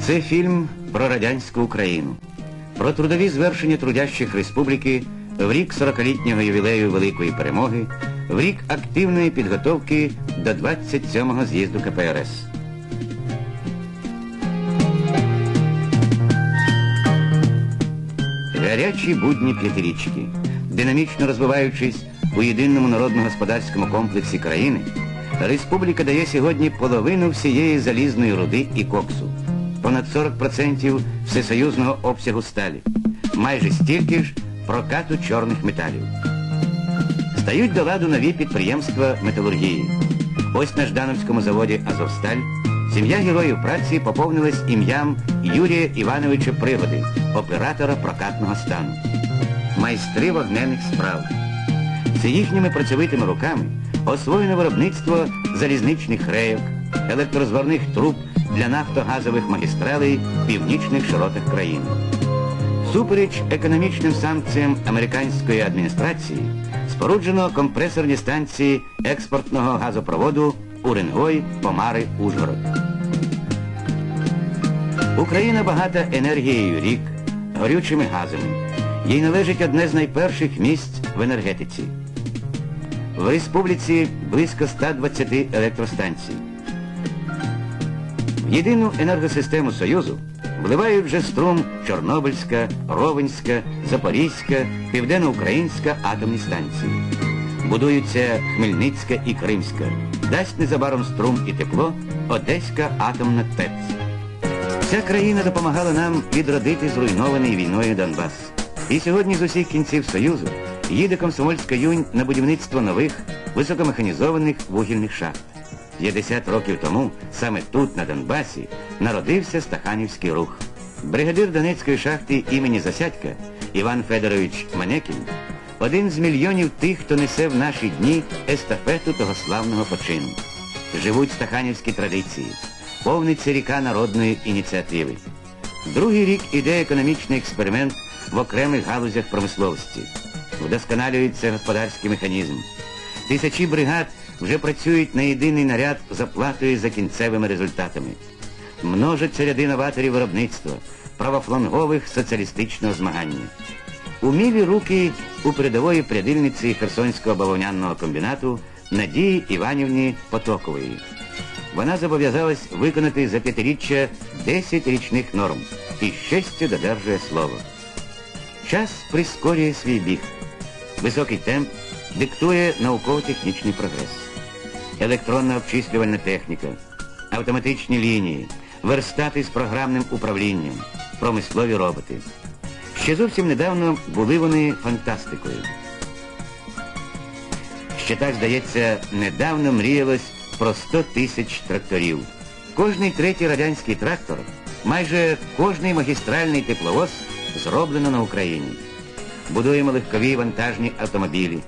Це фільм про радянську Україну, про трудові звершення трудящих республіки в рік 40-літнього ювілею Великої перемоги, в рік активної підготовки до 27-го з'їзду КПРС. Гарячі будні п'ятирічки, динамічно розвиваючись у єдиному народно-господарському комплексі країни, республіка дає сьогодні половину всієї залізної руди і коксу, понад 40% всесоюзного обсягу сталі, майже стільки ж прокату чорних металів. Стають до ладу нові підприємства металургії. Ось на Ждановському заводі Азовсталь сім'я героїв праці поповнилась ім'ям Юрія Івановича Пригоди, оператора прокатного стану. Майстри вогнених справ. Це їхніми працьовитими руками освоєно виробництво залізничних рейок, електрозварних труб для нафтогазових магістралей в північних широтах країни. Супереч економічним санкціям американської адміністрації споруджено компресорні станції експортного газопроводу Уренгой, Помари, Ужгород. Україна багата енергією рік, горючими газами. Їй належить одне з найперших місць в енергетиці. В республіці близько 120 електростанцій. В єдину енергосистему Союзу вливають вже струм Чорнобильська, Ровенська, Запорізька, Південноукраїнська атомні станції. Будуються Хмельницька і Кримська. Дасть незабаром струм і тепло Одеська атомна ТЕЦ. Вся країна допомагала нам відродити зруйнований війною Донбас. І сьогодні з усіх кінців Союзу їде комсомольська юнь на будівництво нових високомеханізованих вугільних шахт. 50 років тому саме тут, на Донбасі, народився Стаханівський рух. Бригадир Донецької шахти імені Засядька Іван Федорович Манекін один з мільйонів тих, хто несе в наші дні естафету того славного почину. Живуть стаханівські традиції, повниться ріка народної ініціативи. Другий рік іде економічний експеримент в окремих галузях промисловості. Вдосконалюється господарський механізм. Тисячі бригад вже працюють на єдиний наряд з оплатою за кінцевими результатами. Множаться ряди новаторів виробництва, правофлангових соціалістичного змагання. Умілі руки у передової прядильниці Херсонського бавовняного комбінату Надії Іванівні Потокової. Вона зобов'язалась виконати за п'ятиріччя 10 річних норм і честю додержує слово. Час прискорює свій біг. Високий темп диктує науково-технічний прогрес. Електронна обчислювальна техніка, автоматичні лінії, верстати з програмним управлінням, промислові роботи. Ще зовсім недавно були вони фантастикою. Ще так, здається, недавно мріялось про 100 тисяч тракторів. Кожний третій радянський трактор, майже кожний магістральний тепловоз зроблено на Україні. Будуємо легкові вантажні автомобілі,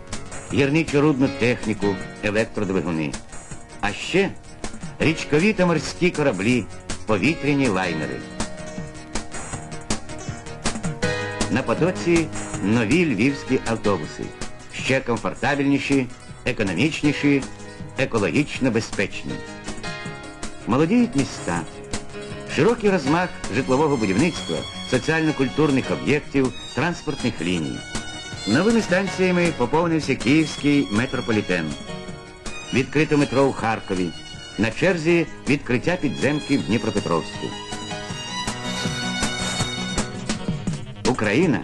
гірничо-рудну техніку, електродвигуни. А ще річкові та морські кораблі, повітряні лайнери. На потоці нові львівські автобуси. Ще комфортабельніші, економічніші, екологічно безпечні. Молодіють міста. Широкий розмах житлового будівництва, соціально-культурних об'єктів, транспортних ліній. Новими станціями поповнився Київський метрополітен. Відкрито метро у Харкові. На черзі відкриття підземки в Дніпропетровську. Україна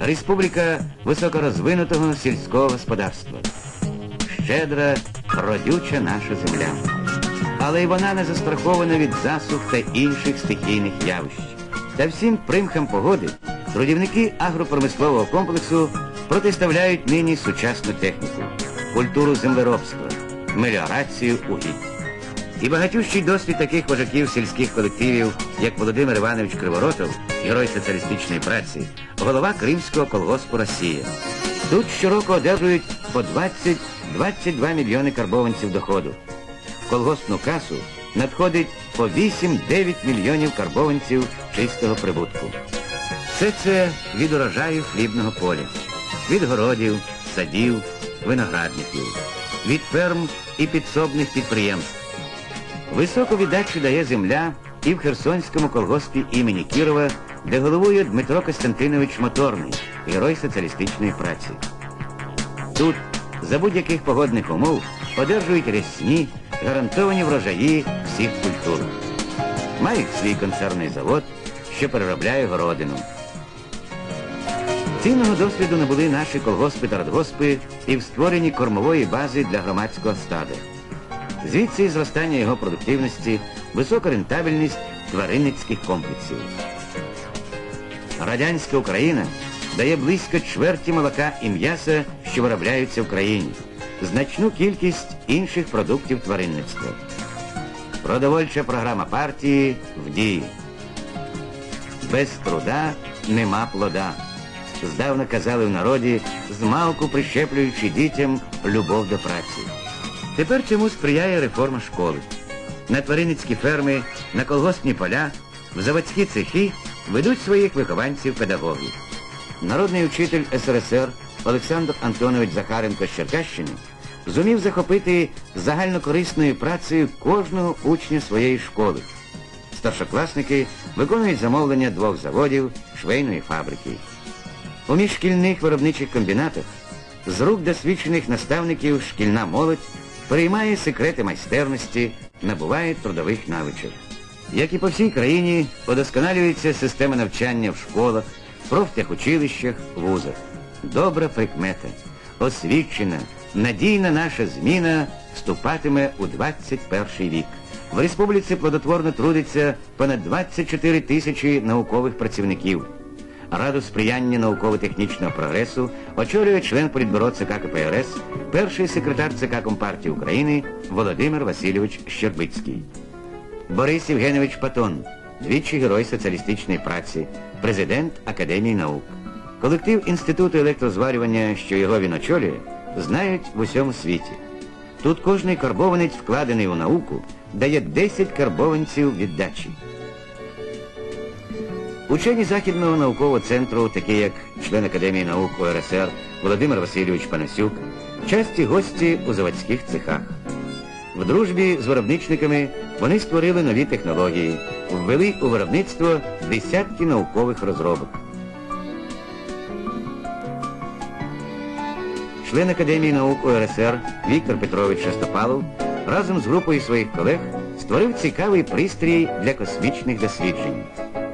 республіка високорозвинутого сільського господарства. Щедра, родюча наша земля. Але й вона не застрахована від засух та інших стихійних явищ. Та всім примхам погоди трудівники агропромислового комплексу протиставляють нині сучасну техніку, культуру землеробства, меліорацію угідь. І багатющий досвід таких вожаків сільських колективів, як Володимир Іванович Криворотов, герой соціалістичної праці, голова Кримського колгоспу Росія. Тут щороку одержують по 20-22 мільйони карбованців доходу. В колгоспну касу надходить по 8-9 мільйонів карбованців чистого прибутку. Все це від урожаю хлібного поля, від городів, садів, виноградників, від ферм і підсобних підприємств. Високу віддачу дає земля і в Херсонському колгоспі імені Кірова, де головує Дмитро Костянтинович Моторний, герой соціалістичної праці. Тут за будь-яких погодних умов одержують рясні, гарантовані врожаї всіх культур. Мають свій концерний завод, що переробляє городину. Цінного досвіду набули наші колгоспи та радгоспи і в створенні кормової бази для громадського стада. Звідси і зростання його продуктивності, висока рентабельність тваринницьких комплексів. Радянська Україна дає близько чверті молока і м'яса, що виробляються в країні, значну кількість інших продуктів тваринництва. Продовольча програма партії в дії. Без труда нема плода. Здавна казали в народі, змалку прищеплюючи дітям любов до праці. Тепер цьому сприяє реформа школи. На тваринницькі ферми, на колгоспні поля, в заводські цехи ведуть своїх вихованців-педагогів. Народний учитель СРСР Олександр Антонович Захаренко з Черкащини зумів захопити загальнокорисною працею кожного учня своєї школи. Старшокласники виконують замовлення двох заводів швейної фабрики. У міжшкільних виробничих комбінатах з рук досвідчених наставників шкільна молодь переймає секрети майстерності, набуває трудових навичок. Як і по всій країні, удосконалюється система навчання в школах, профтехучилищах, вузах. Добра прикмета, освічена, надійна наша зміна вступатиме у 21 вік. В республіці плодотворно трудиться понад 24 тисячі наукових працівників. Раду сприяння науково-технічного прогресу очолює член політбюро ЦК КПРС, перший секретар ЦК Компартії України Володимир Васильович Щербицький. Борис Євгенович Патон, двічі герой соціалістичної праці, президент Академії наук. Колектив Інституту електрозварювання, що його він очолює, знають в усьому світі. Тут кожний карбованець, вкладений у науку, дає 10 карбованців віддачі. Учені Західного наукового центру, такі як член Академії наук УРСР Володимир Васильович Панасюк, часті гості у заводських цехах. В дружбі з виробничниками вони створили нові технології, ввели у виробництво десятки наукових розробок. Член Академії наук УРСР Віктор Петрович Шестопалов разом з групою своїх колег створив цікавий пристрій для космічних досліджень.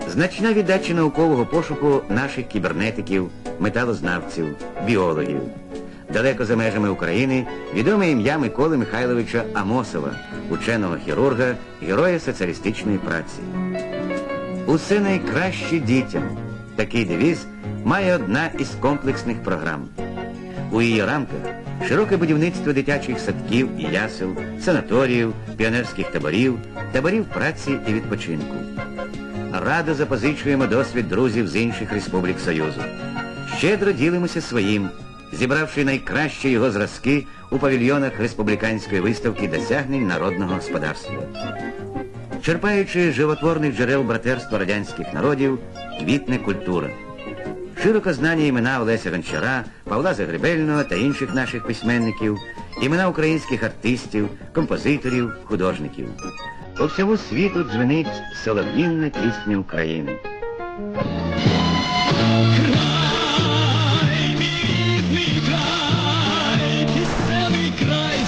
Значна віддача наукового пошуку наших кібернетиків, металознавців, біологів. Далеко за межами України відоме ім'я Миколи Михайловича Амосова, ученого хірурга, героя соціалістичної праці. Усе найкраще дітям. Такий девіз має одна із комплексних програм. У її рамках широке будівництво дитячих садків і ясел, санаторіїв, піонерських таборів, таборів праці і відпочинку. Радо запозичуємо досвід друзів з інших республік Союзу. Щедро ділимося своїм, зібравши найкращі його зразки у павільйонах республіканської виставки досягнень народного господарства. Черпаючи животворних джерел братерства радянських народів, квітне культура. Широко знані імена Олеся Гончара, Павла Загребельного та інших наших письменників, імена українських артистів, композиторів, художників. По всьому світу дзвенить солов'їнна пісня України. Край,